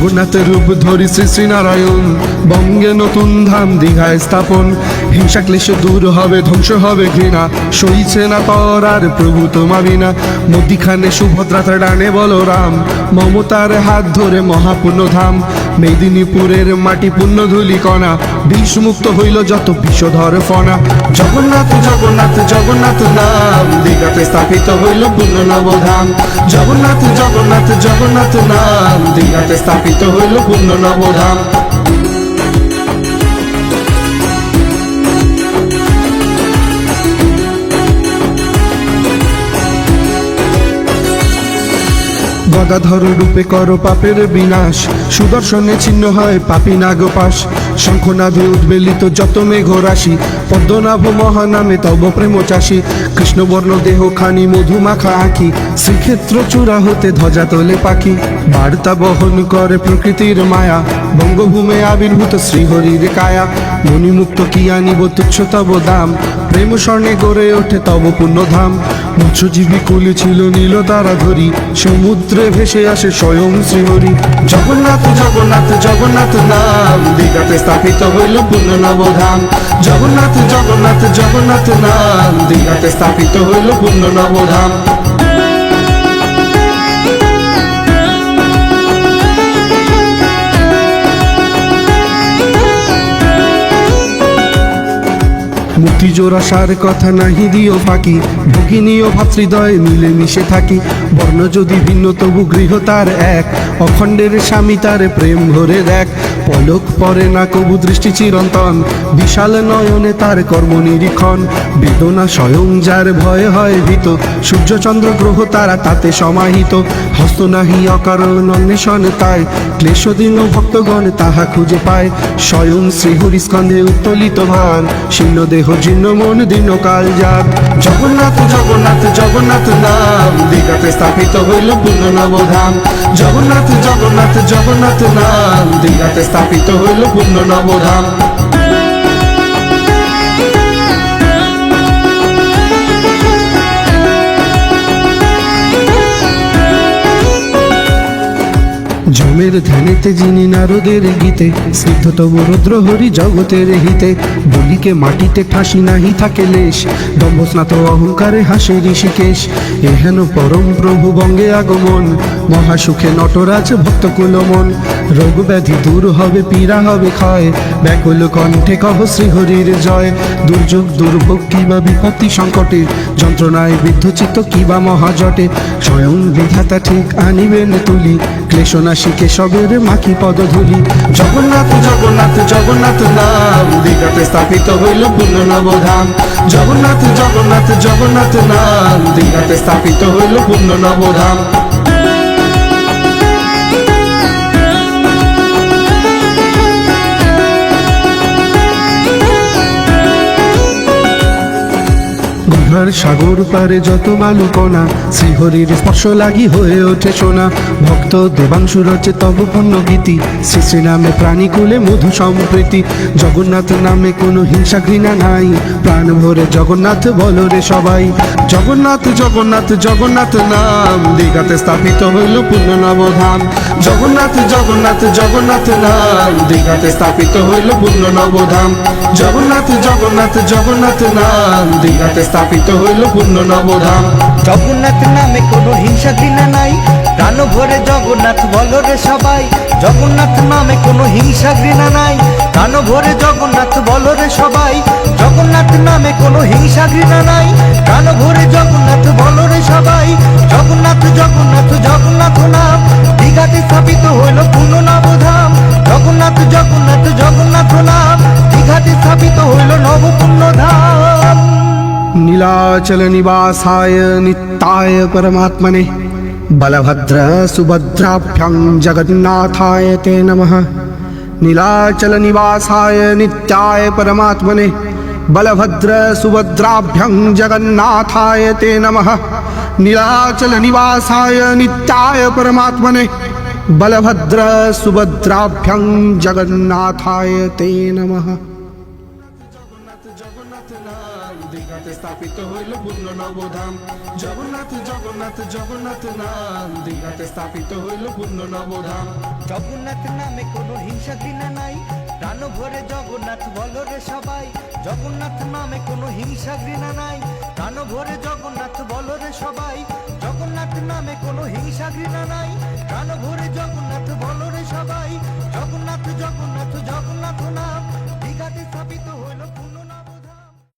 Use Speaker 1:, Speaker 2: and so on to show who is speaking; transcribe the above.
Speaker 1: জগন্নাথের রূপ ধরি শ্রী শ্রীনারায়ণ। বঙ্গে নতুন ধাম দীঘায় স্থাপন। হিংসা ক্লেশ দূর হবে, ধ্বংস হবে ঘৃণা। সইছে না পর আর প্রভু তোমা বিনা। মধ্যিখানে সুভদ্রাতা ডানে বলরাম, মমতার হাত ধরে মহাপূর্ণ ধাম। মেদিনীপুরের মাটি পুণ্য ধুলি কণা বিষমুক্ত হইল যত বিষধর ফনা। জগন্নাথ জগন্নাথ জগন্নাথ নাম দীঘাতে স্থাপিত হইল পূর্ণ নবধাম। জগন্নাথ জগন্নাথ জগন্নাথ নাম দীঘাতে স্থাপিত হইল পূর্ণ নবধাম। গদাধর রূপে কর পাপের বিনাশ। সুদর্শনে ছিন্ন হয় পাপি নাগপাশ। শঙ্খনাভে উদ্বেলিত যত মেঘ রাশি পদ্মনাভ মহানামে তব প্রেম চাষী। কৃষ্ণবর্ণ দেহ খানি মধুমাখা আঁখি, শ্রীক্ষেত্র চূড়া হতে ধ্বজা তোলে পাখি। বার্তা বহন করে প্রকৃতির মায়া, বঙ্গভূমে আবির্ভূত শ্রীহরির কায়া। মণিমুক্ত কি আনিব তুচ্ছ তব দাম, প্রেম স্বর্ণে গড়ে ওঠে তব পুণ্যধাম মৎস্যজীবী কুলি ছিল নীল তারা ধরি সমুদ্রে ভেসে আসে স্বয়ং শ্রীহরি। জগন্নাথ জগন্নাথ জগন্নাথ নাম দীঘাতে স্থাপিত হইল পূর্ণ নবধাম জগন্নাথ জগন্নাথ জগন্নাথ নাম দীঘাতে স্থাপিত হইল পূর্ণ নবধাম মুক্তি জোড়া সার কথা নাহি দিও ফাঁকি, ভগিনী ও ভাতৃদয় মিলে মিশে থাকি। বর্ণ যদি ভিন্ন, তবু গৃহ তার এক, অখণ্ডের স্বামী তার প্রেম ভরে দেখ। পলক পরে না কবু দৃষ্টি চিরন্তন। বিশাল নয়নে তার কর্ম নিরীক্ষণ। বেদনা স্বয়ং যার ভয় হয় ভীত। সূর্যচন্দ্র গ্রহ তারা তাতে সমাহিত। হস্ত নাহি অকারণ অন্বেষণ তাই। ক্লেশদিন ভক্তগণ তাহা খুঁজে পায়। স্বয়ং শ্রীহরি স্কন্ধে উত্তোলিত ভান। শীর্ণ দেহ জীর্ণ মন দীর্ণ কাল যার। জগন্নাথ জগন্নাথ জগন্নাথ নাম। দীঘাতে স্থাপিত হইল পূর্ণ নবধাম। জগন্নাথ জগন্নাথ জগন্নাথ নাম। দীঘাতে স্থাপিত হইল পূর্ণ নবধাম। জমের ধ্যানেতে যিনি নারদের গীতে, সিদ্ধ তব রুদ্র হরি জগতের হিতে, বলিকে মাটিতে ঠাসি নাহি থাকে লেশ, দম্ভস্নাত অহংকারে হাসে ঋষিকেশ। এহেন পরম প্রভু বঙ্গে আগমন, মহাসুখে নটরাজ ভক্ত কুলমন। রোগ ব্যাধি দূর হবে, পীড়া হবে ক্ষয়, ব্যাকুল কণ্ঠে কহ শ্রীহরির জয়। দুর্যোগ, দুর্ভোগ কিবা বিপত্তি সংকটে, যন্ত্রণায় বিদ্ধচিত্ত কিবা মহাজটে। স্বয়ং বিধাতা ঠিক আনিবেন তুলি ক্লেশনাশী সবের মাখি পদধূলি। জগন্নাথ জগন্নাথ জগন্নাথ নাম। দীঘাতে স্থাপিত হইল পূর্ণ নবধাম জগন্নাথ জগন্নাথ জগন্নাথ নাম। দীঘাতে স্থাপিত হইল পূর্ণ নবধাম গঙ্গার সাগর পারে যত বালুকণা, শ্রীহরির স্পর্শ লাগি হয়ে ওঠে সোনা। ভক্ত দেবাংশু রচে তব পূর্ণ গীতি, শ্রী শ্রী নামে প্রাণী কুলে মধু সম্প্রীতি। জগন্নাথ নামে কোনো হিংসা ঘৃণা নাই, প্রাণ ভরে জগন্নাথ বলো রে সবাই। জগন্নাথ জগন্নাথ জগন্নাথ নাম, দীঘাতে স্থাপিত হইল পূর্ণ নবধাম জগন্নাথ জগন্নাথ জগন্নাথ নাম, দীঘাতে স্থাপিত হইল পূর্ণ নবধাম জগন্নাথ জগন্নাথ জগন্নাথ নাম, দীঘাতে স্থাপিত হইল পূর্ণ নবধাম।
Speaker 2: জগন্নাথ নামে কোনো হিংসা ঘৃণা নাই। প্রাণ ভরে জগন্নাথ বলো রে সবাই। জগন্নাথ নামে কোনো হিংসা ঘৃণা নাই। প্রাণ ভরে জগন্নাথ বলো রে সবাই। জগন্নাথ নামে কোনো হিংসা ঘৃণা নাই। প্রাণ ভরে জগন্নাথ বলো রে সবাই। জগন্নাথ জগন্নাথ জগন্নাথ নাম। দীঘাতে স্থাপিত হইল পূর্ণ নবধাম। জগন্নাথ জগন্নাথ জগন্নাথ নাম। দীঘাতে স্থাপিত হইল
Speaker 1: नीलाचल निवासाय नित्याय परमात्मने बलभद्र सुभद्राभ्यां जगन्नाथाय ते नमः। नीलाचल निवासाय नित्याय परमात्मने बलभद्र सुभद्राभ्यां जगन्नाथाय ते नमः। नीलाचल निवासाय नित्याय परमात्मने बलभद्र सुभद्राभ्यां जगन्नाथाय ते नमः। দীঘাতে স্থাপিত হইল নবধাম। জগন্নাথ জগন্নাথ জগন্নাথ নাম। দীঘাতে স্থাপিত হইল পূর্ণ নবধাম।
Speaker 2: জগন্নাথ নামে কোনো হিংসা ঘৃণা নাই। প্রাণ ভরে জগন্নাথ বলো রে সবাই। জগন্নাথ নামে কোনো হিংসা ঘৃণা নাই। প্রাণ ভরে জগন্নাথ বলো রে সবাই। জগন্নাথ নামে কোনো হিংসা ঘৃণা নাই। প্রাণ ভরে জগন্নাথ বলো রে সবাই। জগন্নাথ জগন্নাথ জগন্নাথ নাম।